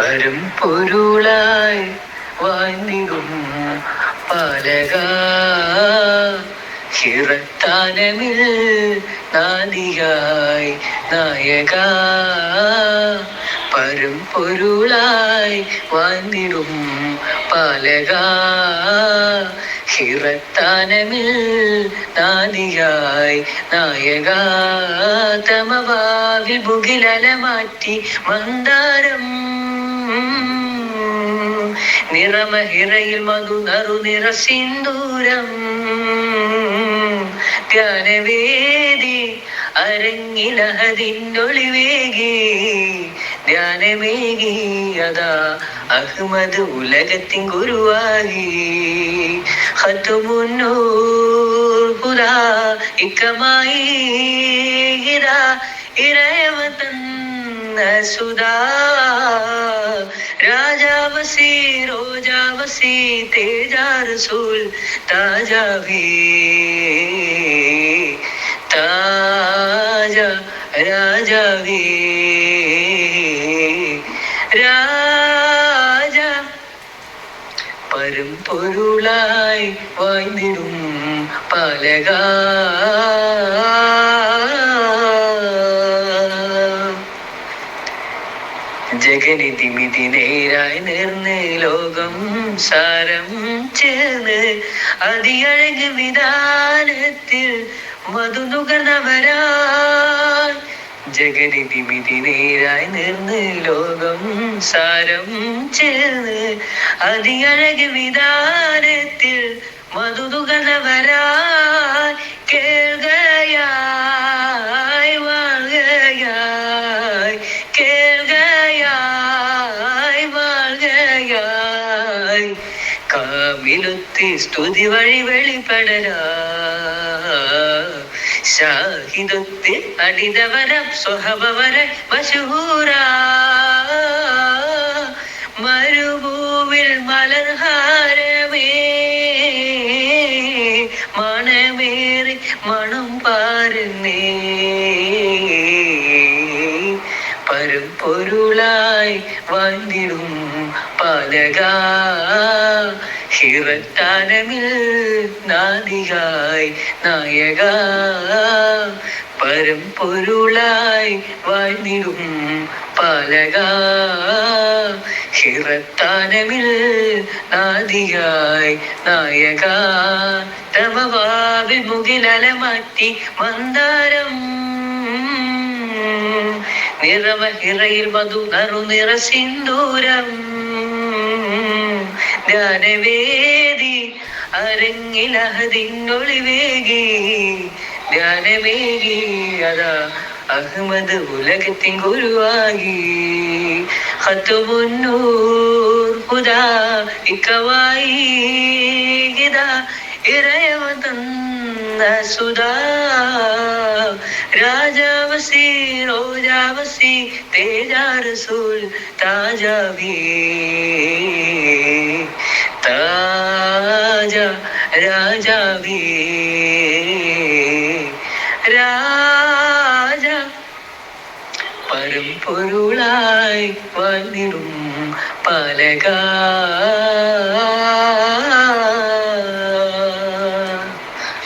പരം പൊരുളായി വാങ്ങിടും പാലക. ഹിറത്താനമിൽ നാദിയായി നായക. പരും പൊരുളായി വാങ്ങിടും പാലക. ഹിറത്താനമിൽ നാദിയായി നായക. തമവാ വിഭുഗിലല മാറ്റി മന്ദാരം നിറമഹിറയിൽ മധു നറു നിറ സിന്ദൂരം. ധ്യാനവേദി അരങ്ങിലഹതിന്റൊളിവേകി ധ്യാനമേകി അതാ അഹ്മദ് ഉലകത്തിൻ ഗുരുവായി. ഹത്തുമുന്നൂർ ഹുദാ ഇക്കമായി. ഇതാ ഇറയവ തന്ന സുധാ. രാജാവസി റോജാവസി തേജാ റസൂൽ താജാവി താജ രാജാവി രാജ പരം പൊരുളായി വായ്ന്നിടും പാലക. ജഗനിധിമിതി നേരായി നേർന്ന് ലോകം സാരം ചേർന്ന് അതിയഴക് വിധാനത്തിൽ മധു നുകർന്നവരാൻ ജഗനിധിമിതി നേരായി നേർന്ന് ലോകം സാരം ചേർന്ന് അതിയഴക് വിധാനത്തിൽ മധു നുകർന്നവരാൻ കാമിലുത്തി സ്തുതി വഴി വെളിപ്പെടരാ ഷാഹിദത്ത് അടിതവര സ്വഭവര മഷഹൂര മരുഭൂവിൽ മലർഹാരമേ. മണമേറി മണം പാരുന്നേ. പരം പൊരുളായി വാഴ്ന്നിടും പാലക ഹിറത്താനമിൽ നാദികായി നായക പരം പൊരുളായി വാഴ്ന്നിടും പാലക ഹിറത്താനമിൽ നാദികായി നായക തമവാവിൽ മുഖിലലമാറ്റി മന്ദാരം നിറമഹിറയിൽ മധു നറു നിറ സിന്ദൂരം. ധ്യാനവേദി അരങ്ങിലഹതിങ്ങൊളിവേകി ധ്യാനവേഗി അതാ അഹമ്മദ് ഉലകത്തിൻ ഗുരുവാകി ഹത്തുമുന്നൂർ ഹുദാ ഇക്കവായി ഇതാ ഇറയവ തന്ന സുധാ രാജാവസി റോജാവസി തേജാ റസൂൽ താജാവി താജ രാജാവേ. രാജ പരമ്പൊരുളായി വന്നിടും പലക.